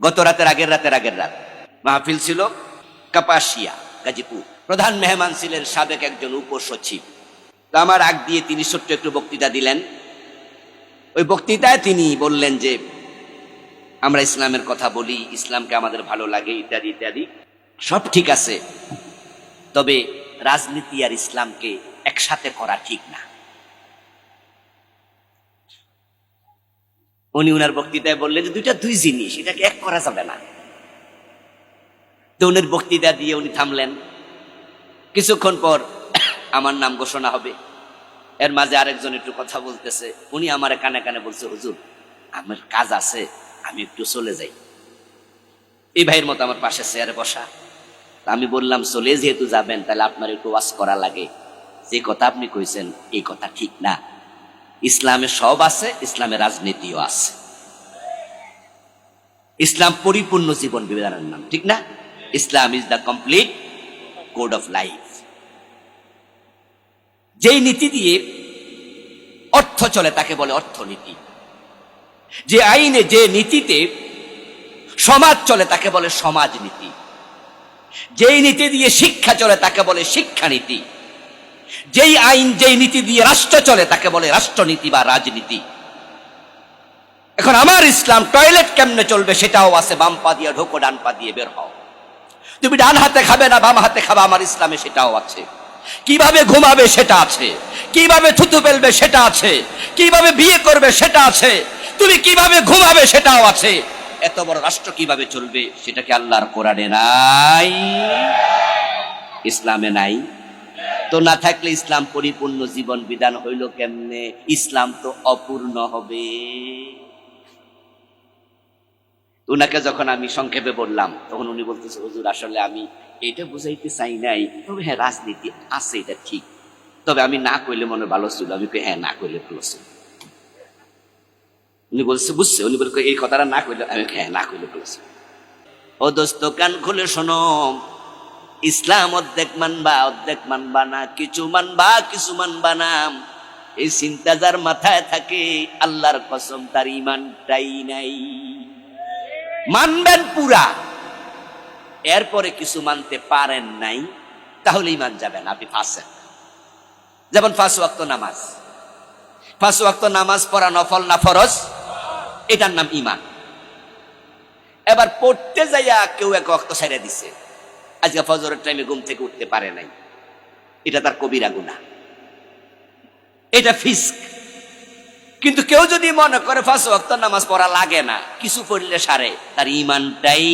গত রাতের আগের রাতের আগের রাত। মাহফিল ছিল কাপাসিয়া, গাজীপুর। প্রধান মেহমান ছিলেন সাবেক একজন উপসচিব। তো আমার আগ দিয়ে তিনি ছোট্ট একটু বক্তৃতা দিলেন। ওই বক্তৃতায় তিনি বললেন যে, আমরা ইসলামের কথা বলি, ইসলামকে আমাদের ভালো লাগে, ইত্যাদি ইত্যাদি। সব ঠিক আছে। তবে রাজনীতি আর ইসলামকে একসাথে করা ঠিক না। উনি উনার বক্তৃতায় বললেন যে দুইটা দুই জিনিস, এটাকে এক করা যাবে না। তো উনার বক্তৃতা দিয়ে উনি থামলেন। কিছুক্ষণ পর আমার নাম ঘোষণা হবে। এর মাঝে আরেকজন একটু কথা বলতেছে। উনি আমার কানে কানে বলছে, হুজুর, আমার কাজ আছে, আমি একটু চলে যাই। এই ভাইয়ের মতো আমার পাশে চেয়ারে বসা। আমি বললাম, চলে যেহেতু যাবেন, তাহলে আপনার একটু ওয়াজ করা লাগে। যে কথা আপনি কইছেন, এই কথা ঠিক না। ইসলামে সব আছে, ইসলামে রাজনীতিও আছে। ইসলাম পরিপূর্ণ জীবন বিধানের নাম, ঠিক না? Islam is the complete code of life যেই নীতি দিয়ে অর্থ চলে, তাকে বলে অর্থনীতি। যে আইনে, যে নীতিতে সমাজ চলে, তাকে বলে সমাজনীতি। যেই নীতি দিয়ে শিক্ষা চলে, তাকে বলে শিক্ষানীতি। যেই আইন, যেই নীতি দিয়ে রাষ্ট্র চলে, তাকে বলে রাষ্ট্রনীতি বা রাজনীতি। এখন আমার ইসলাম টয়লেট কেমনে চলবে সেটাও আছে, বাম পা দিয়ে ঢোকো, ডান পা দিয়ে বের হও। তুমি ডান হাতে খাবে না বাম হাতে খাবে, আমার ইসলামে সেটাও আছে। কীভাবে ঘুমাবে সেটা আছে, কীভাবে থুতু ফেলবে সেটা আছে, কীভাবে বিয়ে করবে সেটা আছে, তুমি কীভাবে ঘুমাবে সেটাও আছে। এত বড় রাষ্ট্র কীভাবে চলবে, সেটা কি আল্লাহর কোরআনে নাই? ইসলামে নাই? তো না থাকলে ইসলাম পরিপূর্ণ জীবন বিধান হইল কেমনে? ইসলাম তো অপূর্ণ হবে। উনাকে যখন আমি সংক্ষেপে বললাম, তখন উনি বলতেছে, হুজুর, আসলে আমি এটা বুঝাইতে চাই নাই। তবে হ্যাঁ রাজনীতি আছে, এটা ঠিক। তবে আমি না কইলে মনে ভালো ছিল। আমি হ্যাঁ না কইলে ভালো ছিল। উনি বলছে, বুঝছে? উনি বলছে এই কথাটা না কইলে, আমি হ্যাঁ না কইলে ভালো ছিল। ও দোস্ত, কান খুলে শোনো। ইসলাম অর্ধেক মানবা অর্ধেক মানবা না, কিছু মানবা কিছু মানবা না। এই চিন্তা যার মাথায় থাকে, আল্লাহর কসম তার ইমানটাই নাই। মানবেন পুরা। এরপরে কিছু মানতে পারেন নাই, তাহলে ইমান যাবেন আপনি ফাঁসেন যেমন ফাঁস ওয়াক্ত নামাজ। ফাঁস ওয়াক্ত নামাজ পড়া নফল না ফরজ? এটার নাম ইমান। এবার পড়তে যাইয়া কেউ এক অক্ত সাইরা দিছে। আজকে ফজরের টাইমে ঘুম থেকে উঠতে পারে নাই। এটা তার কবিরা গুণা এটা ফিস্ক। কিন্তু কেউ যদি মনে করে ফাঁস ওয়াক্ত নামাজ পড়া লাগে না, কিছু পড়লে সারে। তার ইমানটাই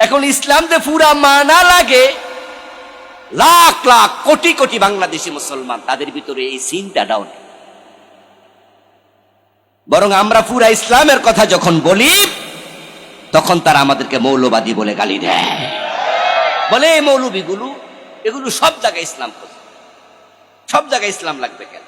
এখন ইসলাম যে পুরা মানা লাগে। লাখ লাখ, কোটি কোটি বাংলাদেশি মুসলমান তাদের ভিতরে এই চিন্তাটাও নেই বরং আমরা পুরা ইসলামের কথা যখন বলি তখন তারা আমাদেরকে মৌলবাদী বলে গালি দেয়। বলে, এই মৌলবীগুলো, এগুলো সব জায়গায় ইসলাম করবে সব জায়গায় ইসলাম লাগবে কেন?